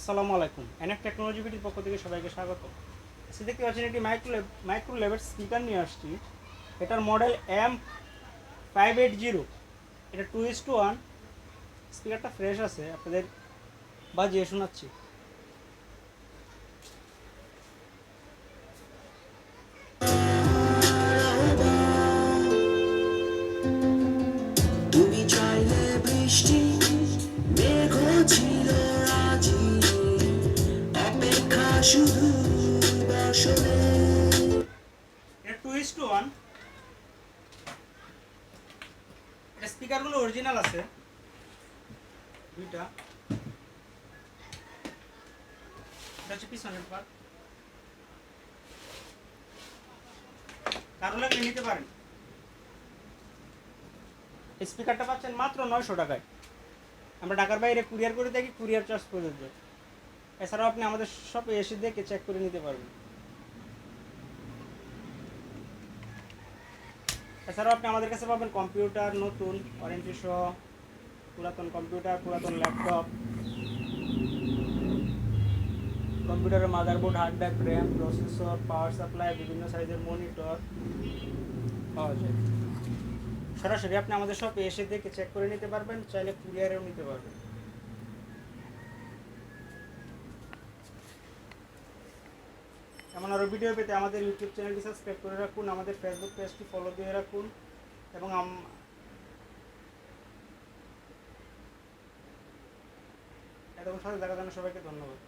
আসসালামু আলাইকুম। এনএক টেকনোলজি পক্ষ থেকে সবাইকে স্বাগত। সে দেখতে পাচ্ছেন একটি মাইক্রো মাইক্রো লেভেল স্পিকার নিয়ে আসছি। এটার model M five eight zero এটা টু ইস টু ওয়ান স্পিকারটা ফ্রেশ আছে, আপনাদের বাজিয়ে শোনাচ্ছি। বৃষ্টি ওয়ান স্পিকারগুলো অরিজিনাল আছে। এটা হচ্ছে নিতে পারেন। স্পিকারটা পাচ্ছেন মাত্র নয়শো টাকায়। আমরা ঢাকার বাইরে কুরিয়ার করে থাকি কুরিয়ার চার্জ প্রযোজ্য। এছাড়াও আপনি আমাদের শপে এসে দেখে চেক করে নিতে পারবেন। এছাড়াও আপনি আমাদের কাছে পাবেন কম্পিউটার নতুন ওয়ারেন্টি সহ পুরাতন কম্পিউটার পুরাতন ল্যাপটপ কম্পিউটারের motherboard hard drive RAM processor power supply বিভিন্ন সাইজের মনিটর পাওয়া যায়। সরাসরি আপনি আমাদের শপে এসে দেখে চেক করে নিতে পারবেন, চাইলে কুরিয়ারেও নিতে পারবেন। এমন আরও ভিডিও পেতে আমাদের ইউটিউব চ্যানেলটি সাবস্ক্রাইব করে রাখুন, আমাদের ফেসবুক পেজটি ফলো দিয়ে রাখুন, এবং এত এতক্ষণ সাথে দেখার জন্য সবাইকে ধন্যবাদ।